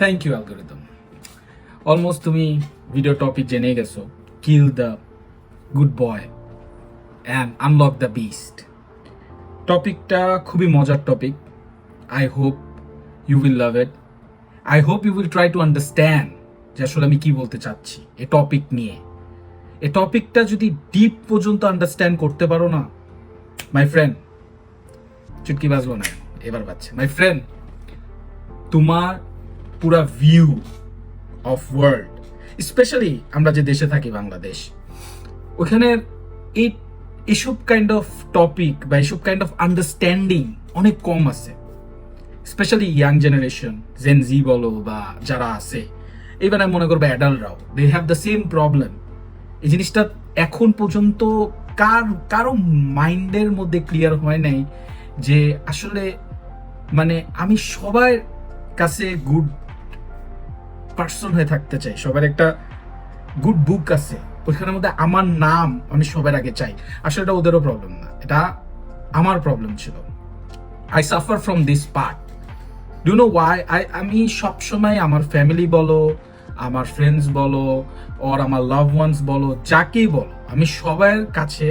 Thank you algorithm almost তুমি video topic জেনে গেছো। Kill the good boy and unlock the beast টপিকটা খুবই মজার topic I hope you will love it I hope you will try to understand যে আসলে আমি কি বলতে চাচ্ছি এ টপিক নিয়ে। এ টপিকটা যদি ডিপ পর্যন্ত আন্ডারস্ট্যান্ড করতে পারো না মাই ফ্রেন্ড চুটকি বাজবো না, এবার বাজছে। মাই ফ্রেন্ড তোমার পুরা ভিউ অফ ওয়ার্ল্ড স্পেশালি আমরা যে দেশে থাকি বাংলাদেশ, ওখানে এই, এসব কাইন্ড অফ টপিক বা এসব কাইন্ড অফ আন্ডারস্ট্যান্ডিং অনেক কম আছে specially young generation Gen Z বলো বা যারা আছে এবার আমি মনে করব অ্যাডাল্টরাও they have the same problem এই জিনিসটা এখন পর্যন্ত কার, কারও মাইন্ডের মধ্যে ক্লিয়ার হয় নাই যে আসলে মানে আমি সবার কাছে গুড পার্সন হয়ে থাকতে চাই, সবার একটা গুড বুক আছে, ওইখানের মধ্যে আমার নাম আমি সবার আগে চাই। আসলে এটা ওদেরও প্রবলেম না, এটা আমার প্রবলেম ছিল। I suffer from this part do know why I আমি সবসময় আমার ফ্যামিলি বলো, আমার ফ্রেন্ডস বলো ওর আমার লাভ ওয়ান্স বলো, যাকেই বলো, আমি সবার কাছে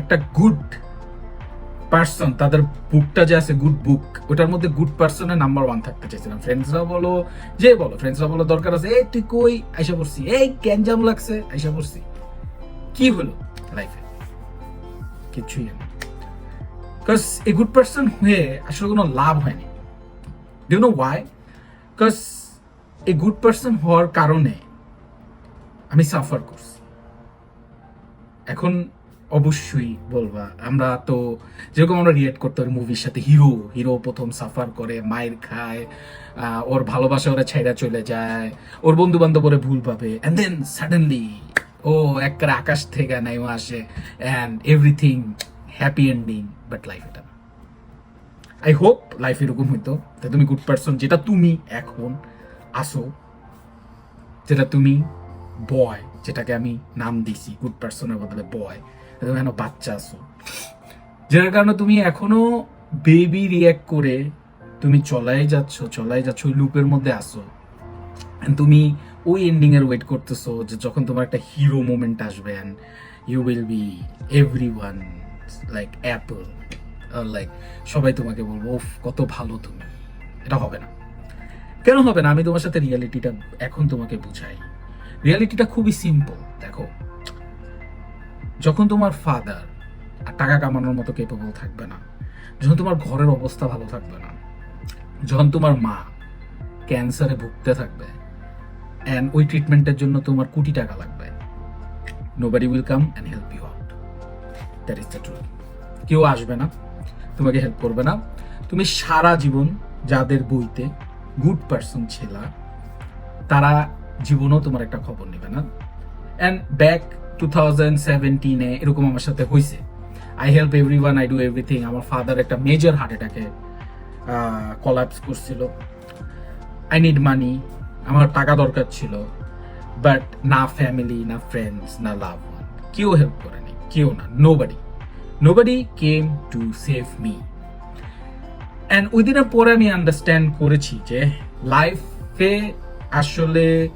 একটা গুড পার্সন তাদের বুকটা যে আছে গুড বুক ওটার মধ্যে গুড পার্সনের নাম্বার ওয়ান থাকতে চাইছিলাম। ফ্রেন্ডসরা বলো, যে বলো ফ্রেন্ডসরা বলো দরকার আছে, এই তুই কই? আইসা পড়ছি। এই গ্যাঞ্জাম লাগছে, আইসা পড়ছি। কি হলো লাইফে কিছুই না। বিকজ এ গুড পার্সন হয়ে আসলে কোনো লাভ হয়নি। Do know why because a good person হওয়ার কারণে আমি সাফার করছি। এখন অবশ্যই বলবা। আমরা তো যেরকম আমরা রিয়েক্ট করতে পারি মুভির সাথে হিরো হিরো প্রথম সাফার করে, মায়ের খায় ওর ভালোবাসা ওরা ছেড়া চলে যায়, ওর বন্ধু বান্ধব ওরে ভুল পাবে অ্যান্ড দেন সাডেনলি ও একবারে আকাশ থেকে নেমে আসে and everything happy ending but life এটা আই হোপ লাইফ এরকম হইতো, যে তুমি গুড পার্সন যেটা তুমি এখন আসো যেটা তুমি বয় যেটাকে আমি নাম দিছি গুড পার্সনের বদলে বয় এখন বাচ্চা আসো যার কারণে তুমি এখনও বেবি রিয়াক্ট করে তুমি চলাই যাচ্ছ চলাই যাচ্ছ, ওই লুপের মধ্যে আসো তুমি ওই এন্ডিং এর ওয়েট করতেছো যে যখন তোমার একটা হিরো মোমেন্ট আসবে and you will be everyone like apple like সবাই তোমাকে বলব, ওফ, কত ভালো তুমি। এটা হবে না। কেন হবে না? আমি তোমার সাথে রিয়ালিটিটা এখন তোমাকে বুঝাই। রিয়ালিটিটা খুবই সিম্পল দেখো। যখন তোমার ফাদার আর টাকা কামানোর মতো কেপেবল থাকবে না, যখন তোমার ঘরের অবস্থা ভালো থাকবে না, যখন তোমার মা ক্যান্সারে ভুগতে থাকবে অ্যান্ড ওই ট্রিটমেন্টের জন্য তোমার কোটি টাকা লাগবে nobody will come and help you out that is the truth কেউ আসবে না, তোমাকে হেল্প করবে না। তুমি সারা জীবন যাদের বইতে গুড পার্সন ছিলা, তারা জীবনও তোমার একটা খবর নেবে না। অ্যান্ড ব্যাক টু থাউজেন্ড সেভেন্টিনে এরকম আমার সাথে হয়েছে I help everyone I do everything আমার ফাদার একটা মেজর হার্ট অ্যাটাকে কলাপস করছিল। আই নিড মানি আমার টাকা দরকার ছিল। বাট না ফ্যামিলি না ফ্রেন্ডস না লাভ কেউ হেল্প করেনি কেউ না nobody nobody came to save me and ওই দিনের পরে আমি আন্ডারস্ট্যান্ড করেছি যে লাইফে আসলে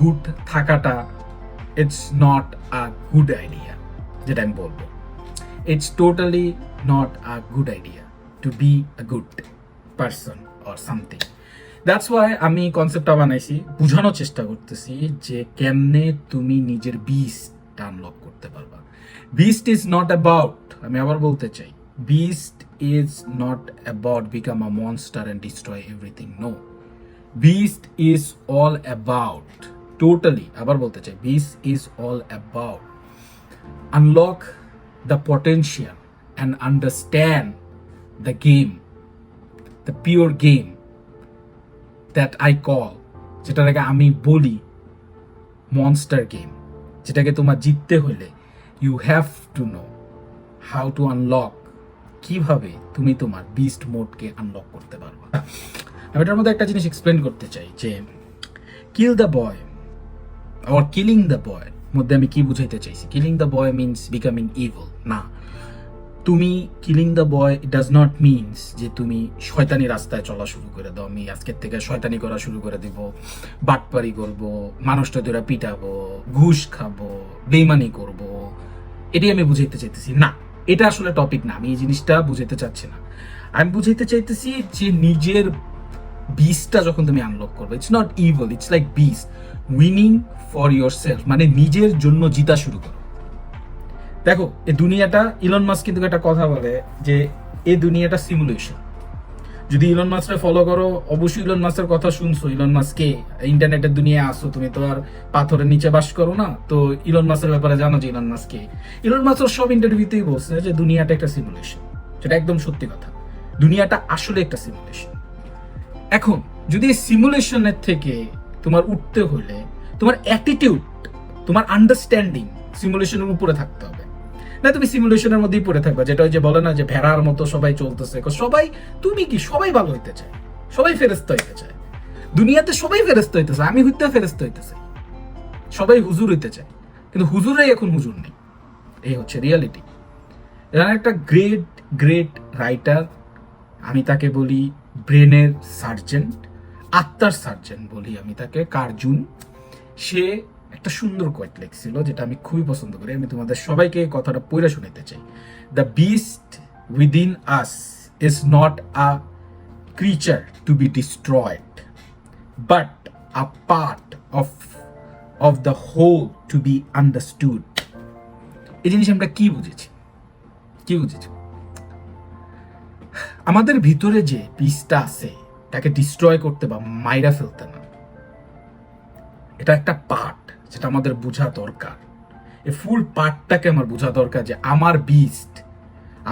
গুড থাকাটা it's not a good idea যেটা আমি বলব it's totally not a good idea to be a good person or something that's why আমি কনসেপ্টটা বানাইছি, বোঝানোর চেষ্টা করতেছি যে কেমনে তুমি নিজের বিস্টটা আনলক করতে পারবা। বিস্ট ইজ নট অ্যাবাউট আমি আবার বলতে চাই beast is not about become a monster and destroy everything no beast is all about totally আবার বলতে চাই beast is all about unlock the potential and understand the game, the pure game that I call, যেটাকে আমি বলি monster game যেটাকে তোমার জিততে হলে you have to know how to unlock কীভাবে তুমি তোমার বিস্ট মোডকে আনলক করতে পারবে। আমি এটার মধ্যে একটা জিনিস এক্সপ্লেন করতে চাই যে kill the boy or killing the boy. মধ্যে আমি কি বুঝাইতে চাইছি? Killing the boy means becoming evil না। তুমি killing the boy does not means যে তুমি শয়তানি রাস্তায় চলা শুরু করে দাও। আমি আজকের থেকে শয়তানি করা শুরু করে দিব। বাটপারি করব, মানুষটা ধরে পিটাবো, ঘুষ খাব, বেইমানি করব। এটাই আমি বুঝাইতে চাইতেছি। না, এটা আসলে টপিক না। আমি এই জিনিসটা বুঝাইতে চাচ্ছি না। আমি বুঝাইতে চাইতেছি যে নিজের বিসটা যখন তুমি আনলক করবে it's not evil it's like beast winning for yourself মানে নিজের জন্য জিতা শুরু করো। দেখো, এ দুনিয়াটা ইলন মাস কিন্তু একটা কথা বলে যে, এ দুনিয়াটা সিমুলেশন যদি ইলন মাসকে ফলো করো, অবশ্যই ইলন মাসের কথা শুনছো। ইলন মাসকে ইন্টারনেটের দুনিয়ায় আসো, তুমি তো আর পাথরের নিচে বাস করো না, তো ইলন মাসের ব্যাপারে জানো যে ইলন মাসকে ইলন মাসের সব ইন্টারভিউতেই বলছে যে, দুনিয়াটা একটা সিমুলেশন সেটা একদম সত্যি কথা। দুনিয়াটা আসলে একটা সিমুলেশন এখন, যদি সিমুলেশনের থেকে তোমার উঠতে হলে, তোমার অ্যাটিটিউড তোমার আন্ডারস্ট্যান্ডিং সিমুলেশনের উপরে থাকতে হবে। না, তুমি সিমুলেশনের মধ্যেই পড়ে থাকবে, যেটা ওই যে বলে না যে ভেড়ার মতো সবাই চলতেছে। সবাই, তুমি কি সবাই ভালো হইতে চায়? সবাই ফেরস্ত হইতে চায়। দুনিয়াতে সবাই ফেরস্ত হইতেছে, আমি হইতে ফেরস্ত হইতেছে। সবাই হুজুর হইতে চায়। কিন্তু হুজুরাই এখন হুজুর নেই। এই হচ্ছে রিয়ালিটি একটা গ্রেট গ্রেট রাইটার আমি তাকে বলি ব্রেনের সার্জেন্ট, আত্মার সার্জেন্ট বলি আমি তাকে, কার্জুন। সে একটা সুন্দর কোয়েট লিখছিল, যেটা আমি খুবই পছন্দ করি। আমি তোমাদের সবাইকে এই কথাটা পড়ে শুনিতে চাই। The beast within us is not a creature to be destroyed but a part of of the whole to be understood এই জিনিস আমরা কি বুঝেছি? কি বুঝেছি? আমাদের ভিতরে যে পিসটা আছে, তাকে ডিস্ট্রয় করতে বা মাইরা ফেলতে না। এটা একটা পার্ট যেটা আমাদের বোঝা দরকার। এই ফুল পার্টটাকে আমার বোঝা দরকার যে আমার বিস্ট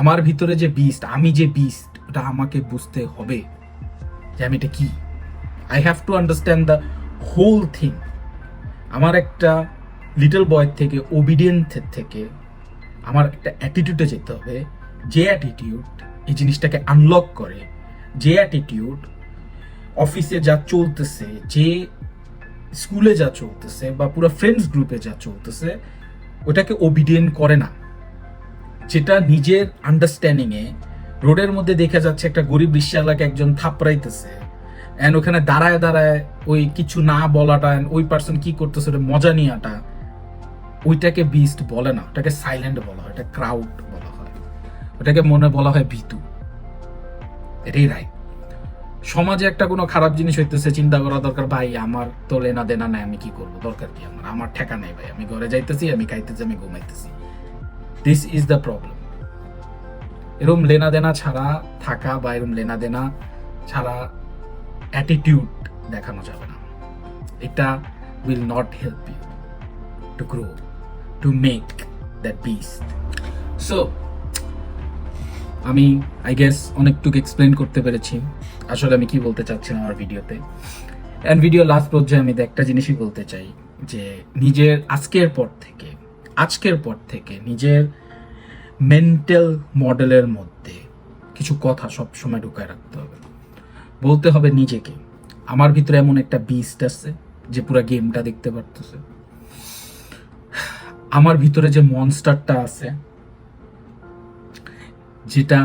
আমার ভিতরে যে বিস্ট আমি যে বিস্ট ওটা আমাকে বুঝতে হবে যে আমি এটা কি। I have to understand the whole thing আমার একটা লিটল বয়ের থেকে ওবিডিয়েন্টের থেকে, আমার একটা অ্যাটিটিউডে যেতে হবে। যে অ্যাটিটিউড এই জিনিসটাকে আনলক করে, যে অ্যাটিটিউড অফিসে যা চলতেছে, যে স্কুলে যা চলতেছে বা পুরো ফ্রেন্ডস গ্রুপে যা চলতেছে, ওটাকে ওবিডিয়েন্ট করে না। যেটা নিজের আন্ডারস্ট্যান্ডিংয়ে রোডের মধ্যে দেখা যাচ্ছে একটা গরিব রিক্সাওয়ালাকে একজন থাপড়াইতেছে অ্যান্ড ওখানে দাঁড়ায় দাঁড়ায় ওই কিছু না বলাটা, and ওই পার্সন কি করতেছে, ওটা মজা নিয়াটা ওইটাকে বিস্ট বলে না, ওটাকে সাইলেন্ট বলা হয় এটা ক্রাউড ওটাকে মনে বলা হয় ভীতু। এটাই রাইট সমাজে একটা কোনো খারাপ জিনিস হইতেছে, চিন্তা করা দরকার, ভাই, আমার তো লেনা দেনা নাই, আমি কি করব? দরকার কি আমার? আমার ঠেকা নেই, ভাই। আমি ঘরে যাইতেছি, আমি খাইতেছি, আমি ঘুমাইতেছি। দিস ইজ দ্য প্রবলেম এরম লেনা দেনা ছাড়া থাকা বা এরম লেনা দেনা ছাড়া অ্যাটিটিউড দেখানো যাবে না। এটা will not help you to grow to make that beast so আমি আই গেস অনেকটুকু এক্সপ্লেন করতে পেরেছি। আসলে আমি কি বলতে চাচ্ছিলাম আমার ভিডিওতে? অ্যান্ড ভিডিও লাস্ট পর্যায়ে আমি একটা জিনিসই বলতে চাই, যে নিজের আজকের পর থেকে, আজকের পর থেকে নিজের মেন্টাল মডেলের মধ্যে কিছু কথা সব সময় ঢুকায় রাখতে হবে। বলতে হবে নিজেকে, আমার ভিতরে এমন একটা বিস্ট আছে, যে পুরো গেমটা দেখতে পারতেছে। আমার ভিতরে যে মনস্টারটা আছে যেটা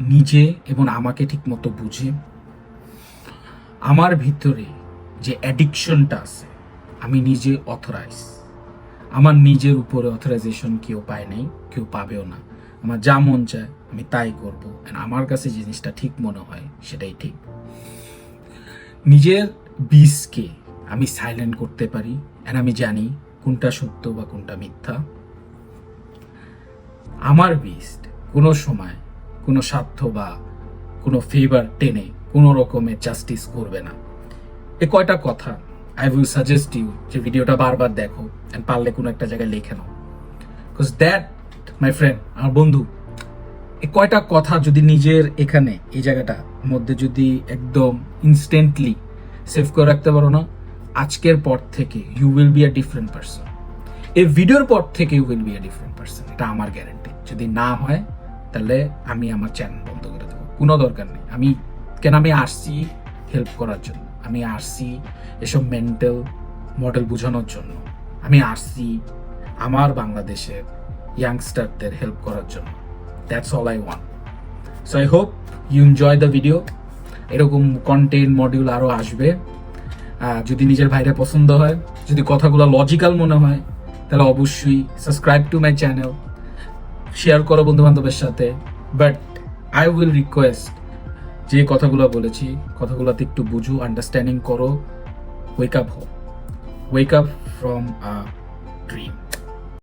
নিজে এবং আমাকে ঠিক মতো বুঝে। আমার ভিতরে যে অ্যাডিকশনটা আছে, আমি নিজে অথরাইজ আমার নিজের উপরে অথরাইজেশন কেউ পায় নাই, কেউ পাবেও না। আমার যা মন চায়, আমি তাই করব। আমার কাছে জিনিসটা ঠিক মনে হয়, সেটাই ঠিক। নিজের বিষকে আমি সাইলেন্ট করতে পারি অ্যান্ড আমি জানি কোনটা সত্য বা কোনটা মিথ্যা। আমার বিস্ট কোনো সময় কোনো স্বার্থ বা কোনো ফেভার টেনে কোনো রকমের জাস্টিস করবে না। এ কয়টা কথা আই উইল সাজেস্ট ইউ যে ভিডিওটা বারবার দেখো অ্যান্ড পারলে কোনো একটা জায়গায় লিখে নাও। বিকজ দ্যাট মাই ফ্রেন্ড আমার বন্ধু, এ কয়টা কথা যদি নিজের এখানে, এই জায়গাটার মধ্যে যদি একদম ইনস্ট্যান্টলি সেভ করে রাখতে পারো না, আজকের পর থেকে you will be a different person এই ভিডিওর পর থেকে you will be a different person এটা আমার গ্যারান্টি যদি না হয় তাহলে আমি আমার চ্যানেল বন্ধ করে দেবো। কোনো দরকার নেই। আমি কেন আমি আসছি হেল্প করার জন্য? আমি আসছি এসব মেন্টাল মডেল বোঝানোর জন্য। আমি আসছি আমার বাংলাদেশের ইয়াংস্টারদের হেল্প করার জন্য। That's all I want so I hope you enjoy the video এরকম কন্টেন্ট মডিউল আরও আসবে। যদি নিজের ভাইরা পছন্দ হয়, যদি কথাগুলো লজিক্যাল মনে হয়, তাহলে অবশ্যই subscribe to my channel share করো বন্ধু বান্ধবের সাথে বাট আই উইল রিকোয়েস্ট যে কথাগুলো বলেছি, কথাগুলোতে একটু বুঝো আন্ডারস্ট্যান্ডিং করো ওয়েক আপ হো wake up from a dream